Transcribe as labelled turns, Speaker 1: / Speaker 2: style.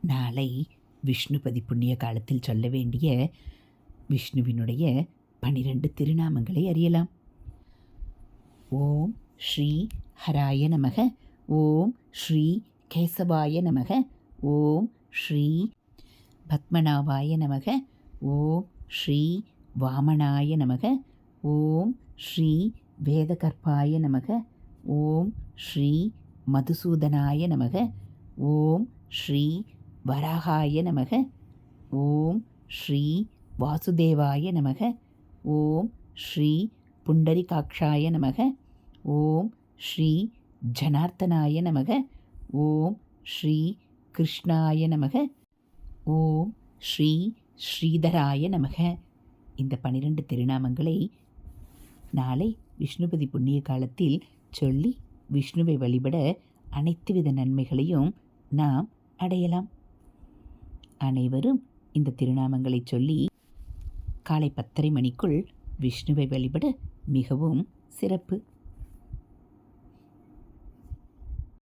Speaker 1: நாளை விஷ்ணுபதி புண்ணிய காலத்தில் சொல்ல வேண்டிய விஷ்ணுவினுடைய பனிரெண்டு திருநாமங்களை அறியலாம். ஓம் ஸ்ரீ ஹராய நமக. ஓம் ஸ்ரீ கேசவாய நமக. ஓம் ஸ்ரீ பத்மநாபாய நமக. ஓம் ஸ்ரீ வாமனாய நமக. ஓம் ஸ்ரீ வேதகர்ப்பாய நமக. ஓம் ஸ்ரீ மதுசூதனாய நமக. ஓம் ஸ்ரீ வராகாய நமக. ஓம் ஸ்ரீ வாசுதேவாய நமக. ஓம் ஸ்ரீ புண்டரிகாட்சாய நமக. ஓம் ஸ்ரீ ஜனார்த்தனாய நமக. ஓம் ஸ்ரீ கிருஷ்ணாய நமக. ஓம் ஸ்ரீ ஸ்ரீதராய நமக. இந்த பனிரெண்டு திருநாமங்களை நாளை விஷ்ணுபதி புண்ணிய காலத்தில் சொல்லி விஷ்ணுவை வழிபட அனைத்து வித நன்மைகளையும் நாம் அடையலாம். அனைவரும் இந்த திருநாமங்களை சொல்லி காலை பத்தரை மணிக்குள் விஷ்ணுவை வழிபட மிகவும் சிறப்பு.